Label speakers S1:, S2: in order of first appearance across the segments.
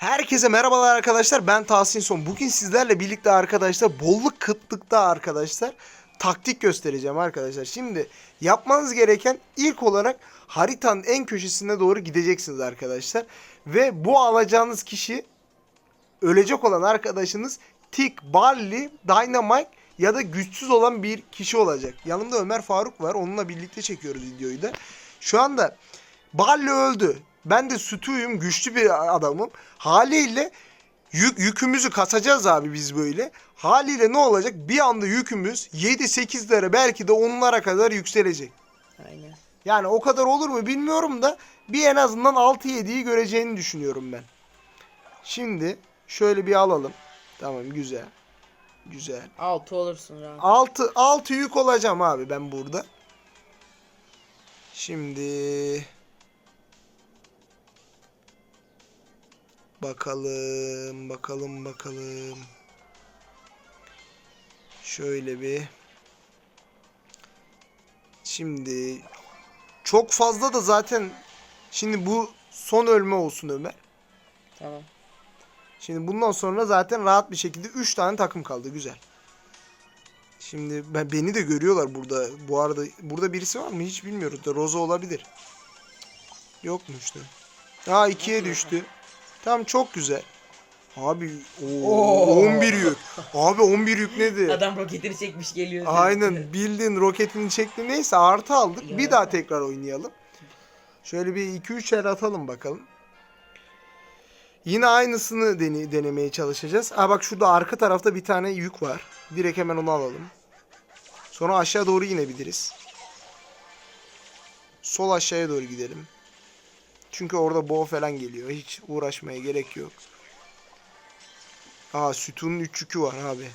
S1: Herkese merhabalar arkadaşlar. Ben Tahsin Son. Bugün sizlerle birlikte arkadaşlar bolluk kıtlıkta arkadaşlar taktik göstereceğim arkadaşlar. Şimdi yapmanız gereken ilk olarak haritanın en köşesine doğru gideceksiniz arkadaşlar. Ve bu alacağınız kişi ölecek olan arkadaşınız Tick, Barley, Dynamite ya da güçsüz olan bir kişi olacak. Yanımda Ömer Faruk var. Onunla birlikte çekiyoruz videoyu da. Şu anda Barley öldü. Ben de sütüyüm, güçlü bir adamım. Haliyle yük, yükümüzü kasacağız abi biz böyle. Haliyle ne olacak? Bir anda yükümüz 7-8'lere belki de 10'lara kadar yükselecek.
S2: Aynen.
S1: Yani o kadar olur mu bilmiyorum da bir en azından 6-7'yi göreceğini düşünüyorum ben. Şimdi şöyle bir alalım. Tamam güzel. Güzel.
S2: Altı olursun rahat.
S1: 6 6 yük olacağım abi ben burada. Şimdi bakalım bakalım bakalım. Şöyle bir Şimdi çok fazla da zaten şimdi bu son ölme olsun Ömer.
S2: Tamam.
S1: Şimdi bundan sonra zaten rahat bir şekilde 3 tane takım kaldı. Güzel. Şimdi ben beni de görüyorlar burada. Bu arada burada birisi var mı? Hiç bilmiyoruz da Roza olabilir. Yok mu işte? Aa ikiye düştü. Tamam çok güzel. Abi oo,
S2: Oo.
S1: 11 yük. Abi 11 yük nedir?
S2: Adam roketini çekmiş geliyor.
S1: Aynen bildiğin roketini çekti. Neyse artı aldık. Bir
S2: Ya.
S1: daha tekrar oynayalım. Şöyle bir 2-3 el atalım bakalım. Yine aynısını dene- denemeye çalışacağız. Aa bak şurada arka tarafta bir tane yük var. Direkt hemen onu alalım. Sonra aşağı doğru inebiliriz. Sol aşağıya doğru gidelim. Çünkü orada boğa falan geliyor. Hiç uğraşmaya gerek yok. Aa sütunun 3 yükü var abi.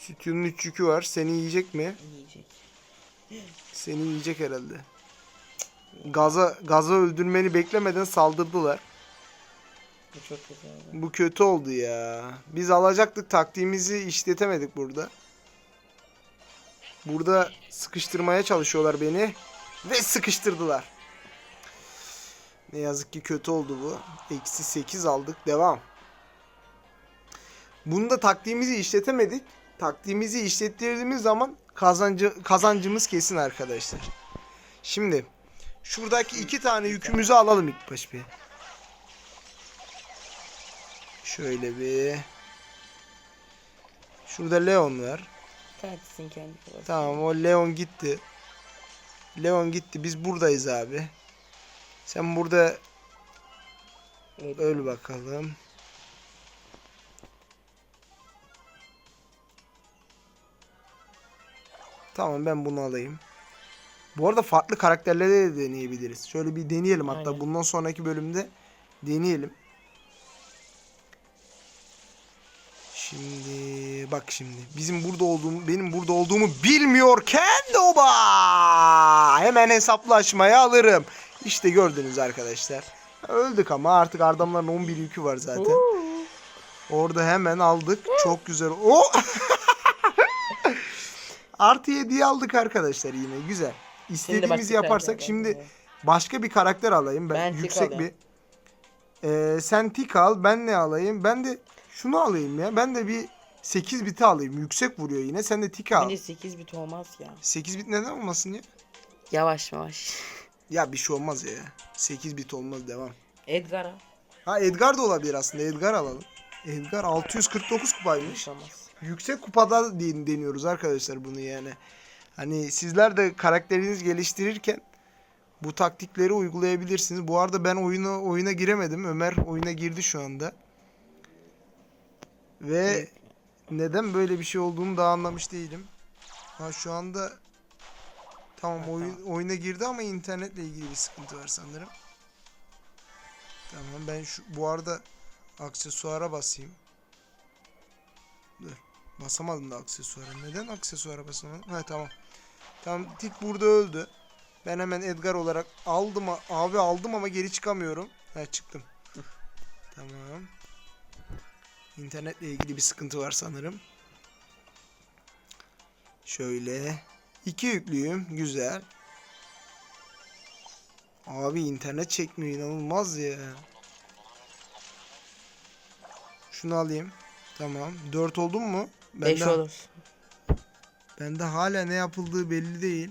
S1: Sütunun 3 yükü var. Seni yiyecek mi?
S2: Yiyecek.
S1: Seni yiyecek herhalde. Gaza gaza öldürmeni beklemeden saldırdılar.
S2: Bu çok kötü oldu.
S1: Bu kötü oldu ya. Biz alacaktık taktiğimizi işletemedik burada. Burada sıkıştırmaya çalışıyorlar beni ve sıkıştırdılar. Ne yazık ki kötü oldu bu. Eksi 8 aldık. Devam. Bunda taktiğimizi işletemedik. Taktiğimizi işlettirdiğimiz zaman kazancı, kazancımız kesin arkadaşlar. Şimdi şuradaki iki tane yükümüzü alalım ilk baş bir. Şöyle bir. Şurada Leon var.
S2: Tartışsın kendi.
S1: Tamam o Leon gitti. Leon gitti. Biz buradayız abi. Sen burada öl bakalım. Tamam ben bunu alayım. Bu arada farklı karakterleri de deneyebiliriz. Şöyle bir deneyelim hatta
S2: Aynen.
S1: bundan sonraki bölümde deneyelim. Şimdi bak şimdi bizim burada olduğum benim burada olduğumu bilmiyorken de oba hemen hesaplaşmaya alırım. İşte gördünüz arkadaşlar. Öldük ama artık adamların 11 yükü var zaten. Orada hemen aldık. Çok güzel. O Artı 7'yi aldık arkadaşlar yine. Güzel. İstediğimizi yaparsak şimdi başka bir karakter alayım. Ben,
S2: Ben
S1: yüksek bir. Ee, sen tik al. Ben ne alayım? Ben de şunu alayım ya. Ben de bir 8 biti alayım. Yüksek vuruyor yine. Sen de tik al.
S2: Bence 8 bit olmaz ya.
S1: 8 bit neden olmasın ya?
S2: Yavaş yavaş.
S1: Ya bir şey olmaz ya. 8 bit olmaz devam.
S2: Edgar'a.
S1: Ha Edgar da olabilir aslında. Edgar alalım. Edgar 649 kupaymış.
S2: Olmaz.
S1: Yüksek kupada den- deniyoruz arkadaşlar bunu yani. Hani sizler de karakterinizi geliştirirken bu taktikleri uygulayabilirsiniz. Bu arada ben oyuna oyuna giremedim. Ömer oyuna girdi şu anda. Ve neden böyle bir şey olduğunu daha anlamış değilim. Ha şu anda tamam
S2: Ha,
S1: oyun oyuna girdi ama internetle ilgili bir sıkıntı var sanırım. Tamam ben şu bu arada aksesuara basayım. Dur. Basamadım da aksesuara. Neden aksesuara basamadım? Ha tamam. Tamam tik burada öldü. Ben hemen Edgar olarak aldım. Abi aldım ama geri çıkamıyorum. Ha çıktım. tamam. İnternetle ilgili bir sıkıntı var sanırım. Şöyle. İki yüklüyüm. Güzel. Abi internet çekmiyor inanılmaz ya. Şunu alayım. Tamam. 4 oldun mu?
S2: 5
S1: Bende,
S2: olur.
S1: bende hala ne yapıldığı belli değil.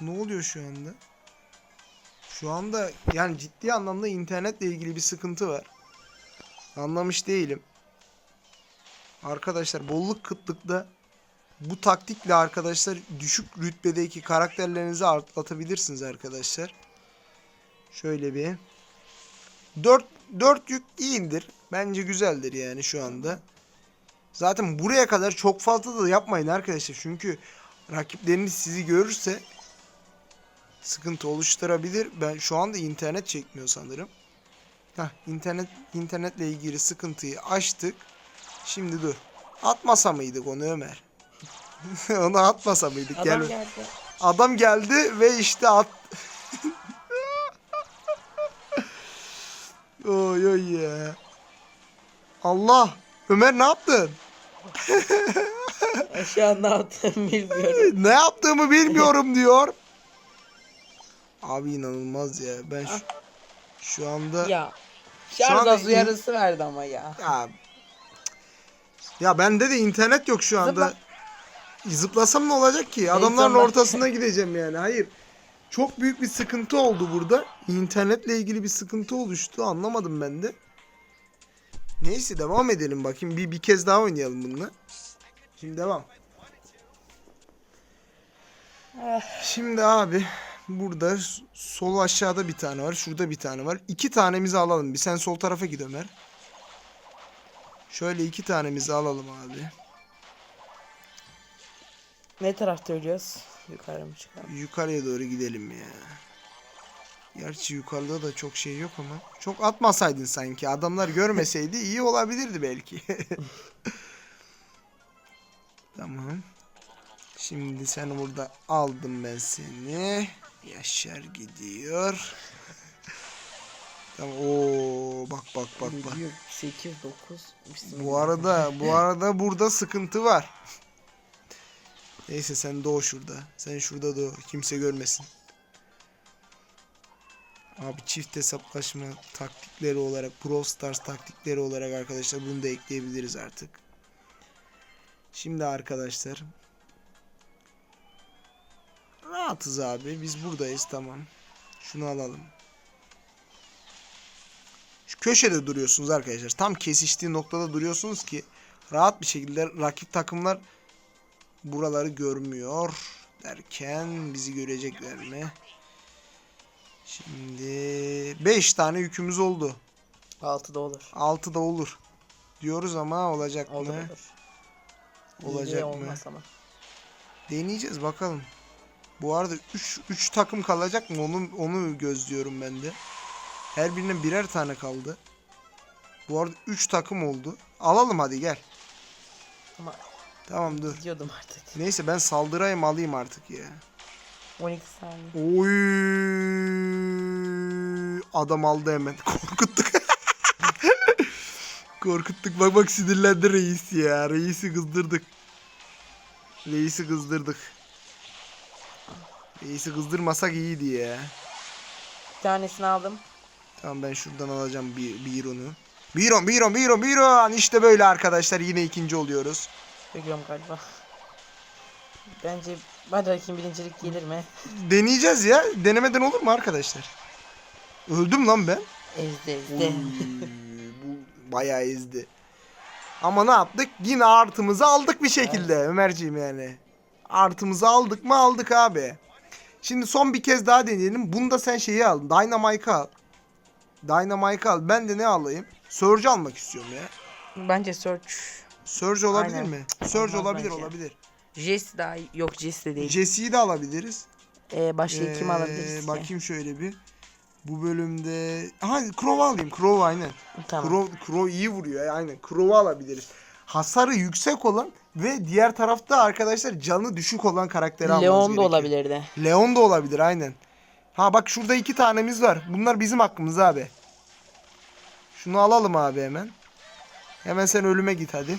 S1: Ne oluyor şu anda? Şu anda yani ciddi anlamda internetle ilgili bir sıkıntı var. Anlamış değilim. Arkadaşlar bolluk kıtlıkta bu taktikle arkadaşlar düşük rütbedeki karakterlerinizi atlatabilirsiniz arkadaşlar. Şöyle bir 4 4 yük iyidir. Bence güzeldir yani şu anda. Zaten buraya kadar çok fazla da yapmayın arkadaşlar. Çünkü rakipleriniz sizi görürse sıkıntı oluşturabilir. Ben şu anda internet çekmiyor sanırım. Hah, internet internetle ilgili sıkıntıyı açtık. Şimdi dur. Atmasa mıydık onu Ömer? onu atmasa mıydık?
S2: Adam
S1: Gel.
S2: geldi.
S1: Adam geldi ve işte at. oy oy ya. Allah. Ömer ne yaptın?
S2: Aşağı ne yaptım bilmiyorum.
S1: Ne yaptığımı bilmiyorum diyor. Abi inanılmaz ya. Ben şu, şu anda ya,
S2: Şarj az
S1: in-
S2: yarısı verdi ama ya.
S1: ya bende de internet yok şu anda. Zıplasam ne olacak ki? Adamların
S2: bak.
S1: ortasına gideceğim yani. Hayır. Çok büyük bir sıkıntı oldu burada. İnternetle ilgili bir sıkıntı oluştu. Anlamadım ben de. Neyse devam edelim bakayım. Bir, bir kez daha oynayalım bununla. Şimdi devam. Şimdi abi burada sol aşağıda bir tane var. Şurada bir tane var. İki tanemizi alalım. Bir sen sol tarafa git Ömer. Şöyle iki tanemizi alalım abi.
S2: Ne tarafta ölüyoruz? Yukarı mı çıkalım?
S1: Yukarıya doğru gidelim ya. Gerçi yukarıda da çok şey yok ama. Çok atmasaydın sanki. Adamlar görmeseydi iyi olabilirdi belki. tamam. Şimdi sen burada aldım ben seni. Yaşar gidiyor. Tamam. Oo bak bak bak bak.
S2: 8 9
S1: Bu arada bu arada burada sıkıntı var. Neyse sen doğ şurada. Sen şurada doğ. Kimse görmesin. Abi çift hesaplaşma taktikleri olarak Pro Stars taktikleri olarak arkadaşlar bunu da ekleyebiliriz artık. Şimdi arkadaşlar rahatız abi. Biz buradayız tamam. Şunu alalım. Köşede duruyorsunuz arkadaşlar. Tam kesiştiği noktada duruyorsunuz ki rahat bir şekilde rakip takımlar buraları görmüyor derken bizi görecekler mi? Şimdi 5 tane yükümüz oldu.
S2: 6 da olur.
S1: 6 da olur. Diyoruz ama olacak
S2: Olur
S1: mı?
S2: olur.
S1: Olacak
S2: İyi
S1: mı?
S2: ama.
S1: Deneyeceğiz bakalım. Bu arada 3 3 takım kalacak mı? Onu onu gözlüyorum ben de. Her birine birer tane kaldı. Bu arada 3 takım oldu. Alalım hadi gel.
S2: Ama
S1: Tamam dur.
S2: gidiyordum artık.
S1: Neyse ben saldırayım alayım artık ya.
S2: 12 saniye.
S1: Oy! Adam aldı hemen. Korkuttuk. Korkuttuk. Bak bak sinirlendi reis ya. Reisi kızdırdık. Reisi kızdırdık. Reisi kızdırmasak iyiydi ya.
S2: Bir tanesini aldım.
S1: Tamam ben şuradan alacağım bir, bir onu. Biron, Biron, Biron, Biron. İşte böyle arkadaşlar. Yine ikinci oluyoruz.
S2: Bekliyorum galiba. Bence hadi bakayım birincilik gelir mi?
S1: Deneyeceğiz ya. Denemeden olur mu arkadaşlar? Öldüm lan ben.
S2: Ezdi ezdi.
S1: Bu bayağı ezdi. Ama ne yaptık? Yine artımızı aldık bir şekilde Ömerciğim yani. Artımızı aldık mı aldık abi. Şimdi son bir kez daha deneyelim. Bunda sen şeyi al. Dynamite'ı al. Dynamite'ı al. Ben de ne alayım? Surge almak istiyorum ya.
S2: Bence search.
S1: Surge olabilir
S2: Aynen.
S1: mi? Surge
S2: Olmaz
S1: olabilir
S2: bence.
S1: olabilir.
S2: Jesse daha iyi. Yok Jesse de değil.
S1: Jesse'yi de alabiliriz.
S2: Ee, başka kim
S1: Ee,
S2: alabiliriz ki?
S1: Bakayım şöyle bir. Bu bölümde... Ha Crow alayım. Crow aynen.
S2: Tamam.
S1: Crow, Crow iyi vuruyor. Aynen. Crow'u alabiliriz. Hasarı yüksek olan ve diğer tarafta arkadaşlar canı düşük olan karakteri almamız
S2: Leon da
S1: gerekiyor.
S2: olabilirdi.
S1: Leon da olabilir aynen. Ha bak şurada iki tanemiz var. Bunlar bizim hakkımız abi. Şunu alalım abi hemen. Hemen sen ölüme git hadi.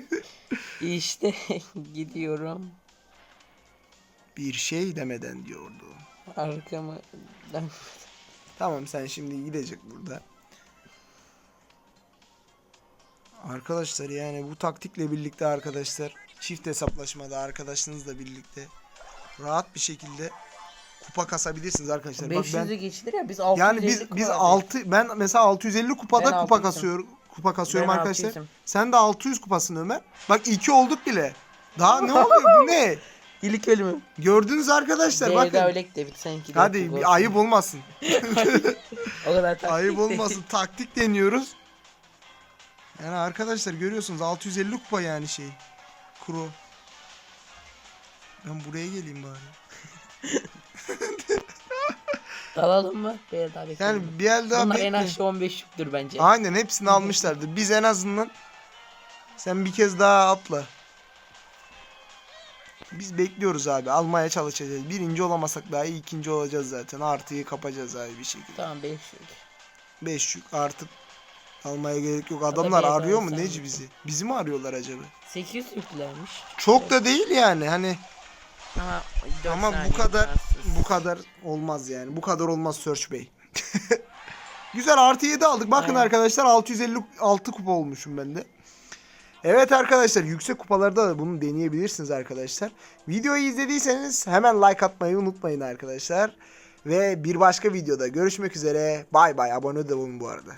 S2: İşte gidiyorum.
S1: Bir şey demeden diyordu.
S2: Arkamı dön.
S1: Tamam sen şimdi gidecek burada. Arkadaşlar yani bu taktikle birlikte arkadaşlar çift hesaplaşmada arkadaşınızla birlikte rahat bir şekilde kupa kasabilirsiniz arkadaşlar. Bak
S2: 500'ü
S1: ben
S2: geçilir ya biz 650
S1: yani biz biz
S2: kupa
S1: 6 ben mesela 650 kupada
S2: Ben
S1: kupa
S2: 600'üm.
S1: kasıyorum. Kupa kasıyorum
S2: Ben
S1: arkadaşlar.
S2: 600'üm.
S1: Sen de 600 kupasın Ömer. Bak 2 olduk bile. Daha ne oluyor bu ne?
S2: İlk ölümü.
S1: Gördünüz arkadaşlar
S2: Bakın.
S1: bakın.
S2: öyle de bitsenki de
S1: Hadi bir ayıp olmasın.
S2: O kadar taktik.
S1: Ayıp olmasın. Taktik deniyoruz. Yani arkadaşlar görüyorsunuz 650 kupa yani şey. Kuro. Ben buraya geleyim bari.
S2: Dalalım mı? Böyle daha bekleyelim.
S1: Yani bir el daha
S2: Bunlar en
S1: bekle.
S2: aşağı 15 yükdür bence.
S1: Aynen hepsini almışlardı. Biz en azından sen bir kez daha atla. Biz bekliyoruz abi. Almaya çalışacağız. Birinci olamasak daha iyi ikinci olacağız zaten. Artıyı kapacağız abi bir şekilde.
S2: Tamam 5 yük.
S1: 5 yük artık almaya gerek yok. Adamlar
S2: bir
S1: arıyor mu neci bizi? Bizi mi arıyorlar acaba?
S2: 800 yüklülermiş.
S1: Çok da değil yani. Hani
S2: Ama,
S1: ama bu kadar. Bu kadar olmaz yani. Bu kadar olmaz Search Bey. Güzel artı 7 aldık. Bakın
S2: Aynen.
S1: arkadaşlar 656 kupa olmuşum ben de. Evet arkadaşlar yüksek kupalarda da bunu deneyebilirsiniz arkadaşlar. Videoyu izlediyseniz hemen like atmayı unutmayın arkadaşlar. Ve bir başka videoda görüşmek üzere. Bay bay. Abone de olun bu arada.